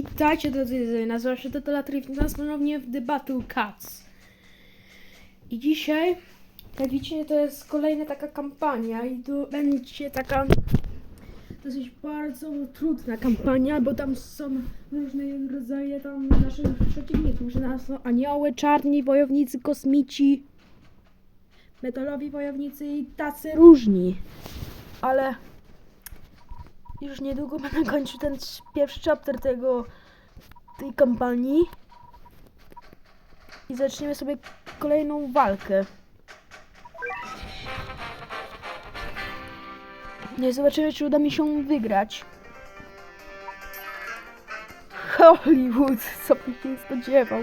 I dajcie drodzy, nazywam się Totalator i nas ponownie w The Battle Cats. I dzisiaj, jak widzicie, to jest kolejna taka kampania i to będzie taka dosyć bardzo trudna kampania, bo tam są różne rodzaje tam naszych przeciwników, że nas są anioły, czarni, wojownicy, kosmici, metalowi wojownicy i tacy różni. Ale już niedługo będę kończył ten pierwszy chapter tego tej kampanii i zaczniemy sobie kolejną walkę. Nie zobaczymy, czy uda mi się wygrać. Hollywood, co bym się spodziewał.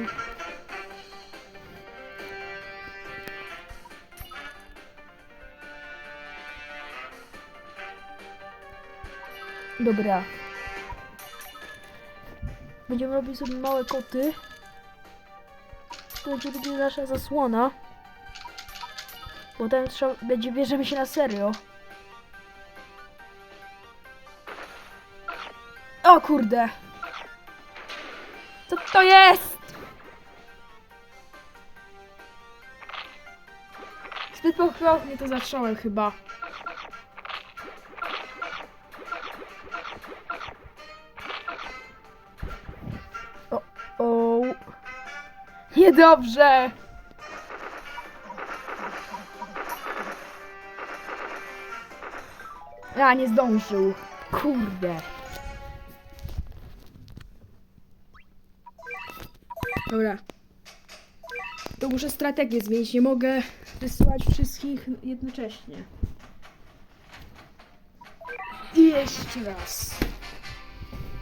Dobra. Będziemy robić sobie małe koty. To będzie nasza zasłona. Potem trzeba, będzie bierzemy się na serio. O kurde! Co to jest? Zbyt pochopnie to zacząłem chyba. Niedobrze! A, nie zdążył. Kurde. Dobra. To muszę strategię zmienić. Nie mogę wysyłać wszystkich jednocześnie. I jeszcze raz.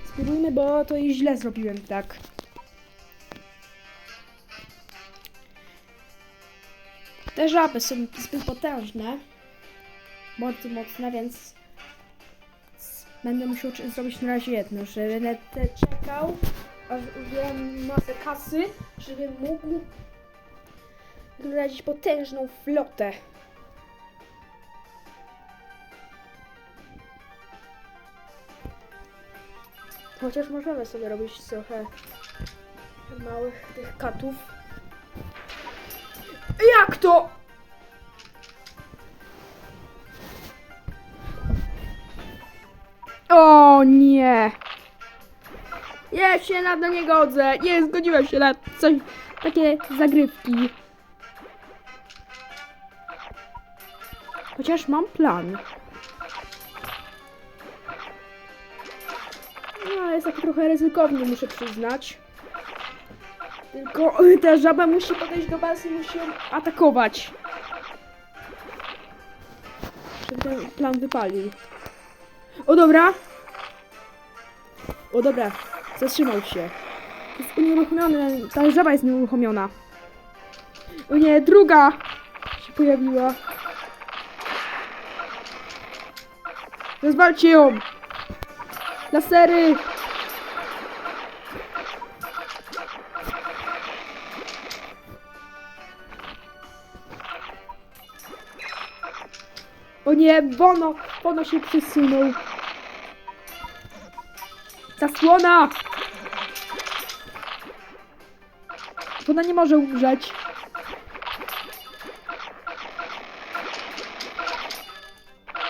Spróbujmy, bo to i źle zrobiłem tak. Te żaby są zbyt potężne. Bardzo mocne, więc będę musiał zrobić na razie jedno, że będę czekał, aż uzbieram masę kasy, żebym mógł prowadzić potężną flotę. Chociaż możemy sobie robić trochę małych tych katów. Jak to? O nie! Ja się na to nie godzę. Nie zgodziłem się na coś, takie zagrywki. Chociaż mam plan. No, jest taki trochę ryzykowny, muszę przyznać. Tylko y, ta żaba musi podejść do bazy i musi ją atakować. Żeby ten plan wypalił. O dobra. O dobra. Zatrzymał się. Jest unieruchomiony. Ta żaba jest nieuruchomiona. O nie, druga się pojawiła. Rozwalcie ją! Lasery! Nie, Bono! Bono się przesunął. Zasłona! Ona nie może umrzeć.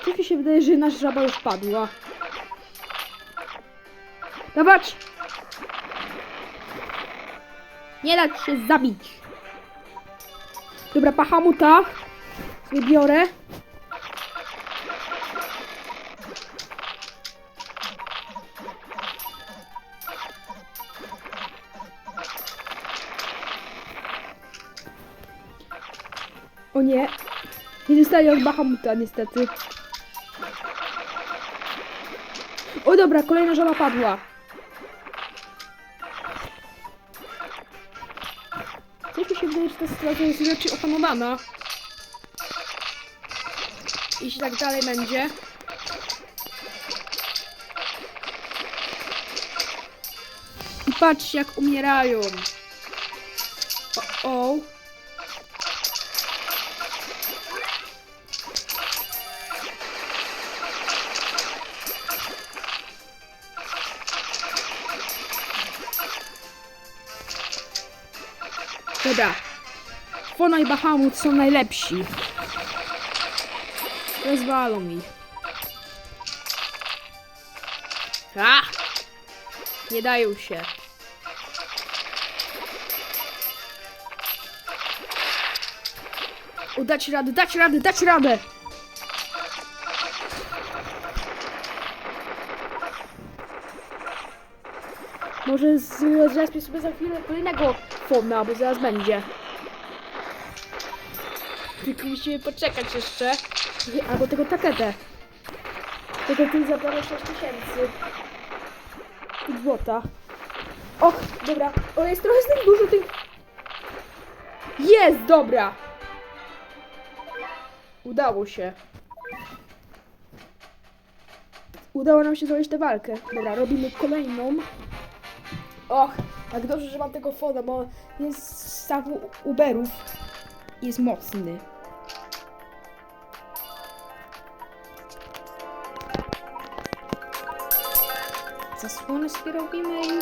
Coś mi się wydaje, że nasza żaba już padła. Dawać! Nie dać się zabić. Dobra, pachamuta. Sobie O nie. Nie dostali od Bahamuta niestety. O dobra, kolejna żaba padła. Coś mi się wydaje, że ta sytuacja jest raczej opanowana. Jeśli tak dalej będzie. I patrzcie jak umierają. Dobra. Fona i Bahamut są najlepsi. Rozwalą mi. A! Nie dają się. O, dać radę, dać radę, dać radę! Może z- zrespię sobie za chwilę kolejnego fona, bo zaraz będzie. Tylko musimy poczekać jeszcze. Albo tego taketę. Tego tu zabrałem 6 tysięcy. I złota. Och, dobra. O, jest trochę z tych dużo tych... Jest, dobra. Udało się. Udało nam się zrobić tę walkę. Dobra, robimy kolejną. Och, jak dobrze, że mam tego foda, bo jest z stawu Uberów. Jest mocny. Zasłony sobie robimy i...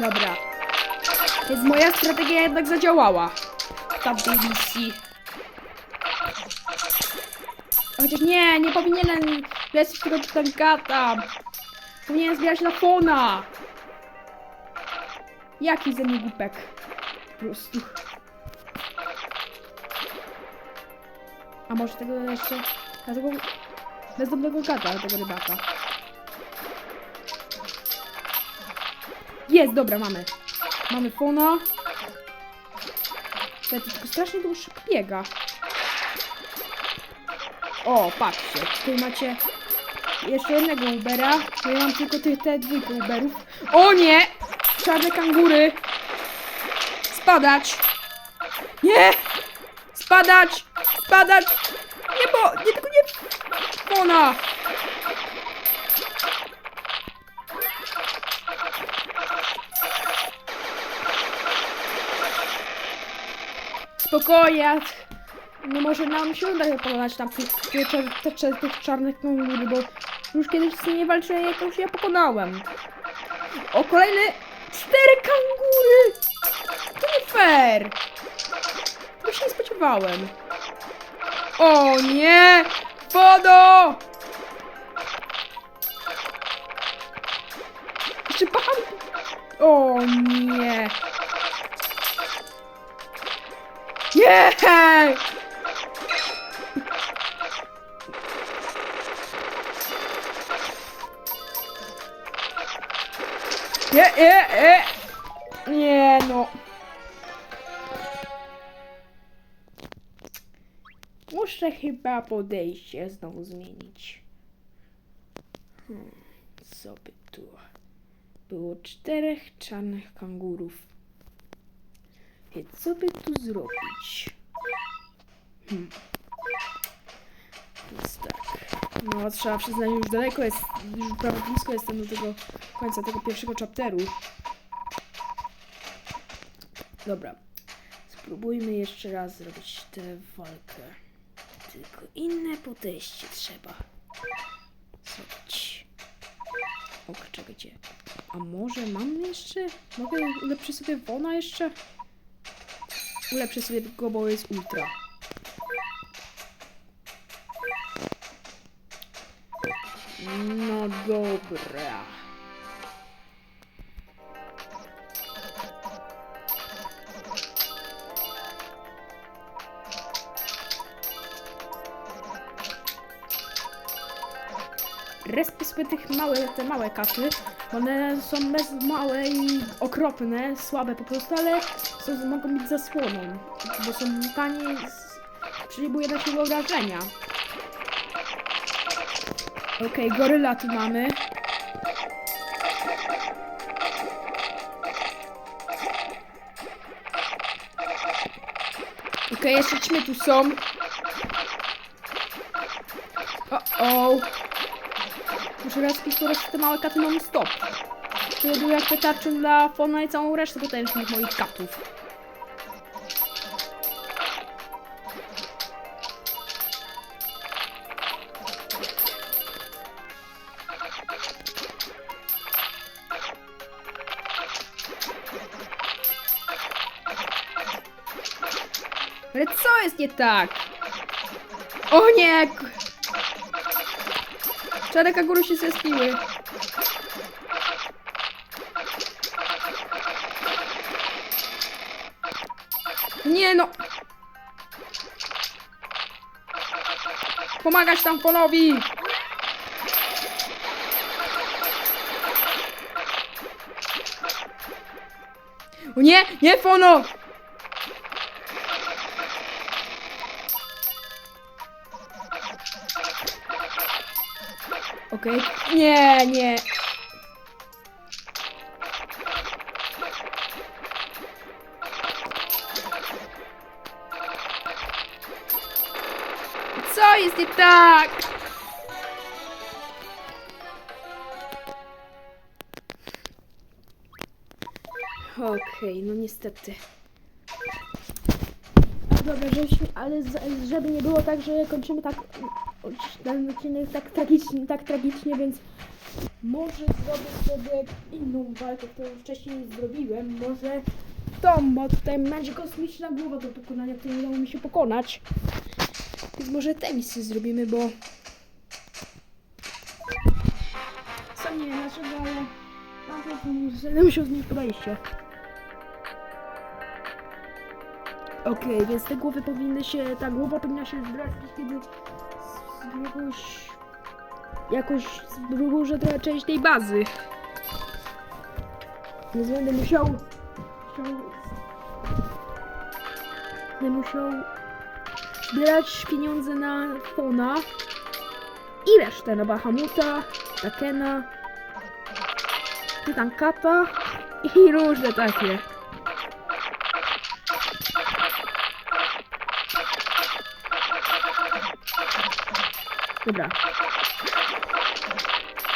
Dobra. Więc moja strategia jednak zadziałała. W tamtej misji. Chociaż nie, nie powinienem lecieć tego cztankata. Powinienem zbierać na fona. Jaki ze mnie głupek. Po prostu. A może tego jeszcze... A tego... Bezdomnego gata, tego rybaka. Jest, dobra, mamy. Mamy fona. To tylko strasznie długo biega. O, patrzcie, tutaj macie jeszcze jednego Ubera. Ja mam tylko tych, te dwójkę Uberów. O nie! Czarne kangury! Spadać! Nie! Spadać! Spadać! Nie, bo... Nie, tylko nie... Fona! Spokojnie. No może nam się uda pokonać tam tych, czarnych kangury, bo już kiedyś z nimi walczyłem, jak już je pokonałem. O, kolejny cztery kangury! To nie fair! Tego się nie spodziewałem. O nie! Wodo! Jeszcze pacham... O nie! Nie! Nie, nie, nie! Nie no. Muszę chyba podejście znowu zmienić. Hmm, co by tu? Było czterech czarnych kangurów. Co by tu zrobić? Hmm. Więc tak. No, trzeba przyznać, już daleko jest, już prawie blisko jestem do tego końca tego pierwszego chapteru. Dobra. Spróbujmy jeszcze raz zrobić tę walkę. Tylko inne podejście trzeba zrobić. O, czekajcie. A może mam jeszcze? Mogę ulepszyć sobie Wona jeszcze? Ulepszę sobie go, bo jest ultra. No dobra. Respię sobie tych małe, te małe katy, bo one są bez małe i okropne, słabe po prostu, ale są, mogą być zasłoną, bo są tanie na siłę wrażenia. Okej, goryla tu mamy. Okej, jeszcze ćmy tu są. O, o. Muszę po prostu te małe katy stop. To były jak te tarcze dla Fona i całą resztę potężnych moich katów. Ale co jest nie tak? O nie! k- Czarne kanguru się zespiły. Nie no! Pomagać tam Fonowi! O nie! Nie Fono! Okej. Nie, nie. Co jest nie tak? Okej, no niestety. Dobra, żebyśmy, ale z- żeby nie było tak, że kończymy tak ten odcinek tak tragicznie, tak tragicznie, więc może zrobię sobie inną walkę, którą wcześniej zrobiłem. Może tą, bo tutaj będzie kosmiczna głowa do pokonania, której nie udało mi się pokonać. Więc może tę misję zrobimy, bo... Sam nie wiem dlaczego, ale... To pomysł, że musiał zmienić podejście. Okej, więc te głowy powinny się, ta głowa powinna się zdradzić, kiedy jakoś, jakoś zburzę trochę część tej bazy. Więc będę musiał, musiał, będę musiał zbierać pieniądze na Fona i resztę na Bahamuta, Takena, Tytan Kapa i różne takie. Dobra.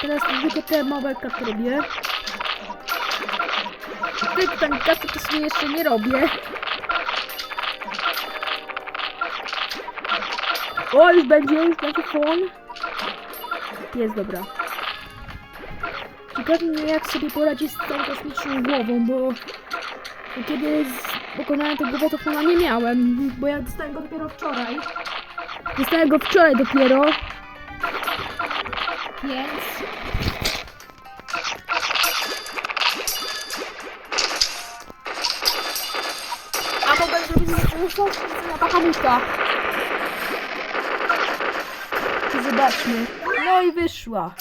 Teraz tylko te małe karty robię. Tych tam karty to sobie jeszcze nie robię. O, już będzie, już będzie fon. Jest, dobra. Ciekawi mnie, jak sobie poradzi z tą kosmiczną głową, bo kiedy pokonałem tę głowę, to fona nie miałem, bo ja dostałem go dopiero wczoraj. Dostałem go wczoraj dopiero. Więc... A mogę zrobić muszą na pachamuka. Zobaczmy. No i wyszła.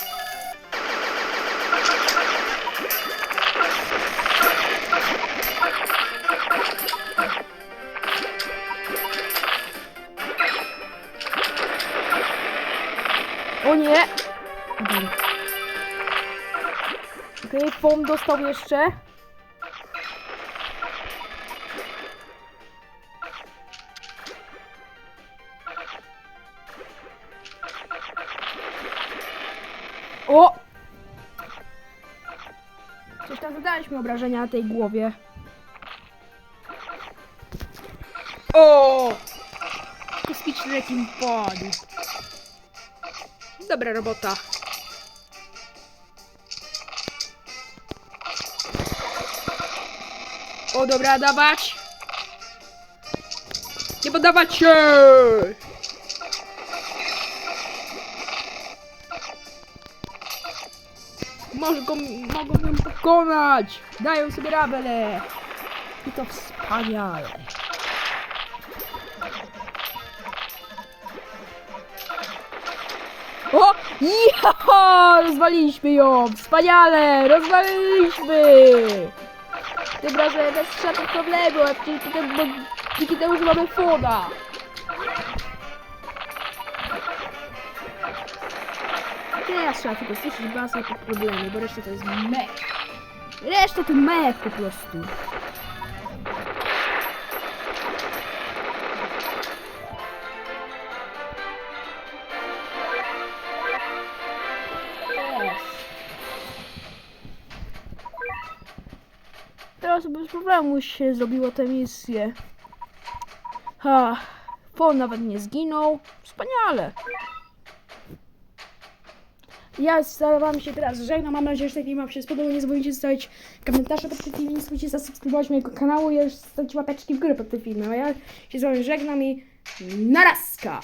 O nie! Okej, okay, Pom dostał jeszcze. O! Coś tam zadaliśmy obrażenia na tej głowie. O! Kosmiczny rekin padł. Dobra robota. O, dobra, dawać. Nie poddawać się! Może go, mogą ją pokonać! Dają sobie rabele! I to wspaniale! O! Ja! Rozwaliliśmy ją! Wspaniale! Rozwaliliśmy! Tym razem bez problemów, a dzięki temu, bo dzięki temu, że mamy foda. Teraz trzeba tylko słyszeć bazę po problemy, bo reszta to jest mech. Reszta to mech po prostu. Teraz bez problemu się zrobiło tę misję. Ha, Fon nawet nie zginął. Wspaniale. Ja wami się teraz żegnam. Mam nadzieję, że ten film Wam się spodobał. Nie zapomnijcie zostawić komentarza pod tym filmem. Nie zapomnijcie zasubskrybować mojego kanału i zostawić łapeczki w górę pod tym filmem. A ja się z Wami żegnam i narazka!